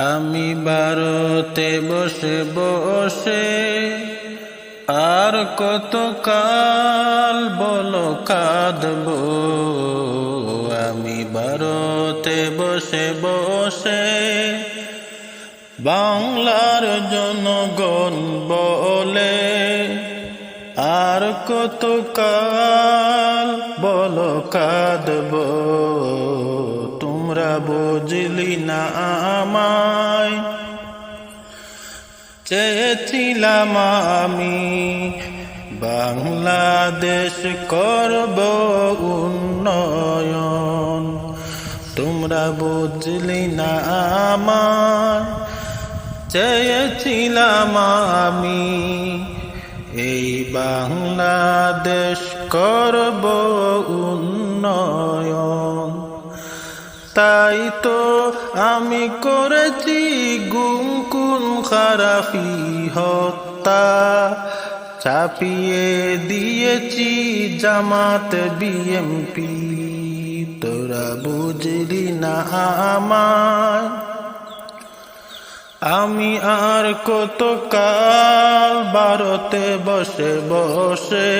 আমি ভারতে বসে বসে আর কত কাল বলো কাঁদব? আমি ভারতে বসে বসে বাংলার জনগণ বলে আর কত কাল বলো কাঁদব? বুঝলি না আমায়। চেয়েছিলাম আমি বাংলাদেশ করব উন্নয়ন। তোমরা বুঝলি না আমার চেয়েছিলাম আমি এই বাংলাদেশ করব উন্নয়ন। তাই তো আমি করেছি গুমকুন খারাপি, হত্যা। চাপিয়ে দিয়েছি জামাত বিএমপি তোরা বুঝলি না আমায়। আমি আর কত কাল ভারতে বসে বসে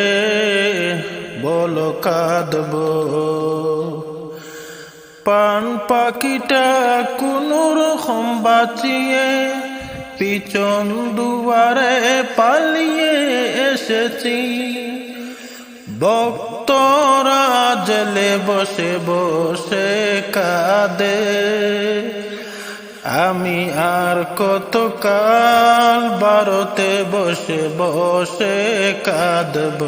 বলো কাঁদব। পান পাখিটা কোনো বাঁচিয়ে, পিছন দুয়ারে পালিয়ে এসেছি। ভক্তরা জেলে বসে বসে কাঁদে, আমি আর কত কাল ভারতে বসে বসে কাঁদব।